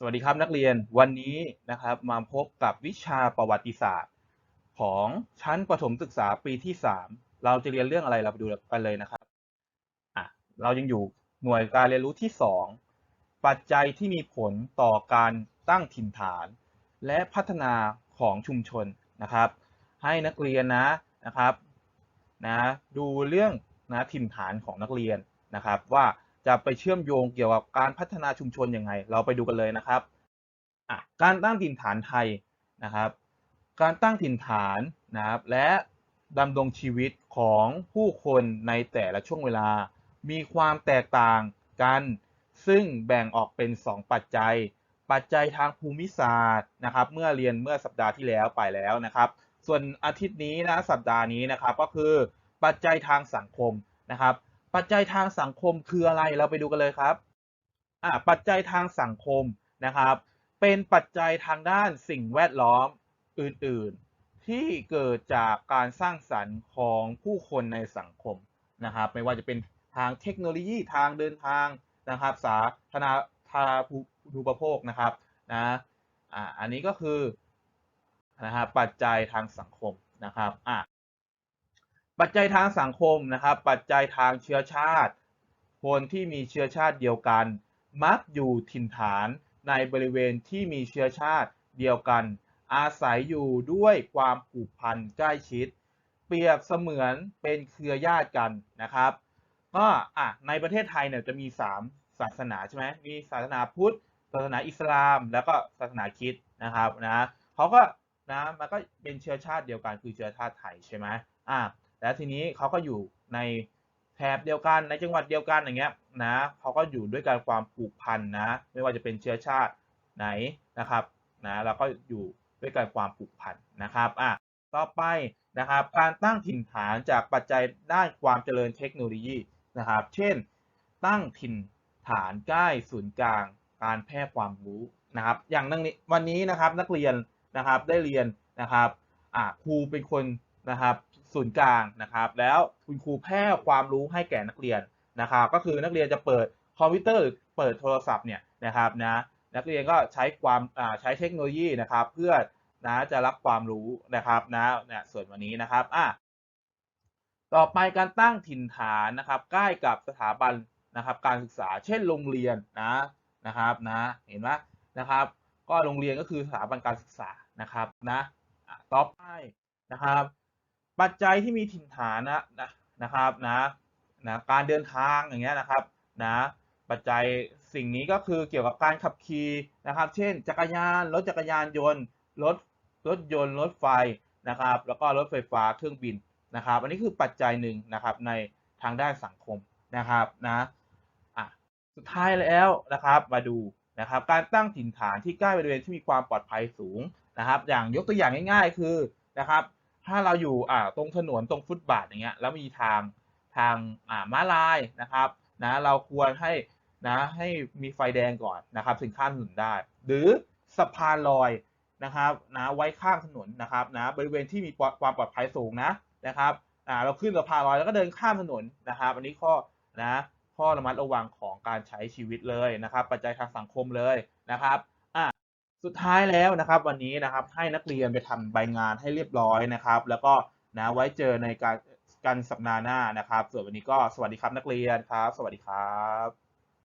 สวัสดีครับนักเรียนวันนี้นะครับมาพบกับวิชาประวัติศาสตร์ ของชั้นประถมศึกษาปีที่ 3 เราจะเรียนเรื่องอะไรเราไปดูกันเลยนะครับอะเรายังอยู่หน่วยการเรียนรู้ที่ 2 ปัจจัยที่มีผลต่อการตั้งถิ่นฐาน และพัฒนาของชุมชนนะครับ ให้นักเรียนนะนะครับนะดูเรื่องนะถิ่นฐานของนักเรียนนะครับว่า จะไปเชื่อมโยงเกี่ยวกับการพัฒนาชุมชนยังไง เราไปดูกันเลยนะครับการตั้งถิ่นฐานไทยนะครับ การตั้งถิ่นฐานนะครับและดำรงชีวิตของผู้คนในแต่ละช่วงเวลา มีความแตกต่างกัน ซึ่งแบ่งออกเป็น 2 ปัจจัย ปัจจัยทางภูมิศาสตร์นะครับ เมื่อเรียนเมื่อสัปดาห์ที่แล้วไปแล้วนะครับ ส่วนอาทิตย์นี้นะสัปดาห์นี้นะครับก็คือปัจจัยทางสังคมนะครับ ปัจจัยทางสังคมคืออะไรเราไปดูกันเลยครับอ่าปัจจัยทางสังคมนะครับ เป็นปัจจัยทางด้านสิ่งแวดล้อมอื่นๆ ที่เกิดจากการสร้างสรรค์ของผู้คนในสังคมนะครับ ไม่ว่าจะเป็นทางเทคโนโลยีทางเดินทางนะครับ สาธารณทาภูปโภคนะครับนะอ่าอันนี้ก็คือนะครับปัจจัยทางสังคมนะครับอ่า ปัจจัยทางสังคมนะครับ ปัจจัยทางเชื้อชาติ คนที่มีเชื้อชาติเดียวกัน มักอยู่ถิ่นฐานในบริเวณที่มีเชื้อชาติเดียวกัน อาศัยอยู่ด้วยความผูกพันใกล้ชิด เปรียบเสมือนเป็นเครือญาติกันนะครับ ก็อะในประเทศไทยเนี่ยจะมี 3 ศาสนาใช่ไหมมีศาสนาพุทธ ศาสนาอิสลาม แล้วก็ศาสนาคริสต์นะครับนะเขาก็นะมันก็เป็นเชื้อชาติเดียวกันคือเชื้อชาติไทยใช่ไหมอะ แล้วทีนี้เขาก็อยู่ในแถบเดียวกันในจังหวัดเดียวกันอย่างเงี้ยนะเขาก็อยู่ด้วยกันความผูกพันนะ ไม่ว่าจะเป็นเชื้อชาติไหนนะครับนะเราก็อยู่ด้วยกันความผูกพันนะครับอะต่อไปนะครับ การตั้งถิ่นฐานจากปัจจัยด้านความเจริญเทคโนโลยีนะครับ เช่น ตั้งถิ่นฐานใกล้ศูนย์กลาง การแพร่ความรู้นะครับ อย่างนี้วันนี้นะครับนักเรียนนะครับได้เรียนนะครับอะครูเป็นคน นะครับศูนย์กลางนะครับ แล้วคุณครูแพร่ความรู้ให้แก่นักเรียนนะครับ ก็คือนักเรียนจะเปิดคอมพิวเตอร์หรือเปิดโทรศัพท์เนี่ยนะครับนะนักเรียนก็ใช้ความใช้เทคโนโลยีนะครับ เพื่อนะจะรับความรู้นะครับนะเนี่ยส่วนวันนี้นะครับอะต่อไปการตั้งถิ่นฐานนะครับใกล้กับสถาบันนะครับ การศึกษาเช่นโรงเรียนนะนะครับนะเห็นไหมนะครับ ก็โรงเรียนก็คือสถาบันการศึกษานะครับนะต่อไปนะครับ ปัจจัยที่มีถิ่นฐานนะนะนะครับนะนะการเดินทางอย่างเงี้ยนะครับนะปัจจัยสิ่งนี้ก็คือเกี่ยวกับการขับขี่นะครับ เช่น จักรยานรถจักรยานยนต์รถรถยนต์รถไฟนะครับ แล้วก็รถไฟฟ้าเครื่องบินนะครับ อันนี้คือปัจจัยหนึ่งนะครับในทางด้านสังคมนะครับนะอะสุดท้ายแล้วนะครับมาดูนะครับ การตั้งถิ่นฐานที่ใกล้บริเวณที่มีความปลอดภัยสูงนะครับ อย่างยกตัวอย่างง่าย ๆ คือนะครับ ถ้าเราอยู่อ่าตรงถนนตรงฟุตบาทอย่างเงี้ยแล้วมีทางทางอ่าม้าลายนะครับนะเราควรให้นะให้มีไฟแดงก่อนนะครับถึงข้ามถนนได้ หรือสะพานลอยนะครับนะไว้ข้างถนนนะครับนะบริเวณที่มีความปลอดภัยสูงนะนะครับอ่าเราขึ้นสะพานลอยแล้วก็เดินข้ามถนนนะครับ อันนี้ข้อนะข้อระมัดระวังของการใช้ชีวิตเลยนะครับ ปัจจัยทางสังคมเลยนะครับ สุดท้ายแล้วนะครับวันนี้นะครับให้นักเรียนไปทำใบงานให้เรียบร้อยนะครับ แล้วก็นะไว้เจอในการกันสัปดาห์หน้านะครับ ส่วนวันนี้ก็สวัสดีครับนักเรียนครับ สวัสดีครับ